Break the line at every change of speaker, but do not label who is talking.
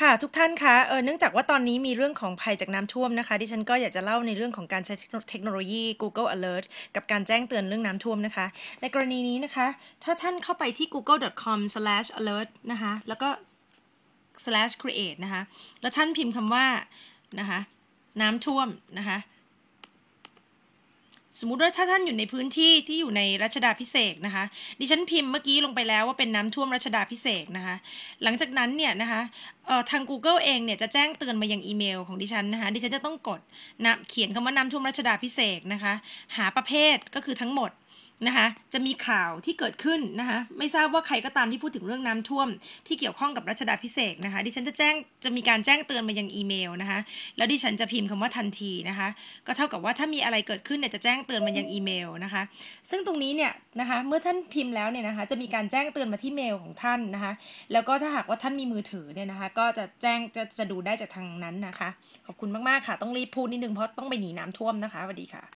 ค่ะทุกท่านคะเออเนื่องจากว่าตอนนี้มีเรื่องของภัยจากน้ำท่วมนะคะ ดิฉันก็อยากจะเล่าในเรื่องของการใช้เทคโนโลยี Google Alert กับการแจ้งเตือนเรื่องน้ำท่วมนะคะ ในกรณีนี้นะคะ ถ้าท่านเข้าไปที่ google.com/alert นะคะ แล้วก็ slash create นะคะ แล้วท่านพิมพ์คำว่านะคะน้ำท่วมนะคะ สมมุติว่าถ้าท่านอยู่ในพื้นที่ที่อยู่ในรัชดาพิเศษนะคะ ดิฉันพิมพ์เมื่อกี้ลงไปแล้วว่าเป็นน้ำท่วมรัชดาพิเศษนะคะ หลังจากนั้นเนี่ยนะคะทาง Google เองเนี่ยจะแจ้งเตือนมายังอีเมลของดิฉันนะคะดิฉันจะต้องกดนะเขียนคำว่าน้ำท่วมรัชดาพิเศษนะคะ หาประเภทก็คือทั้งหมด นะคะจะมีข่าวที่เกิดขึ้นนะคะไม่ทราบว่าใครก็ตามที่พูดถึงเรื่องน้ำท่วม ที่เกี่ยวข้องกับรัชดาพิเศษนะคะดิฉันจะแจ้งจะมีการแจ้งเตือนมายังอีเมลนะคะแล้วดิฉันจะพิมพ์คำว่าทันทีนะคะก็เท่ากับว่าถ้ามีอะไรเกิดขึ้นเนี่ยจะแจ้งเตือนมายังอีเมลนะคะซึ่งตรงนี้เนี่ยนะคะเมื่อท่านพิมพ์แล้วเนี่ยนะคะจะมีการแจ้งเตือนมาที่เมลของท่านนะคะแล้วก็ถ้าหากว่าท่านมีมือถือเนี่ยนะคะก็จะแจ้งจะจะดูได้จากทางนั้นนะคะขอบคุณมากๆค่ะต้องรีบพูดนิดนึงเพราะต้องไปหนีน้ำท่วมนะคะสวัสดีค่ะ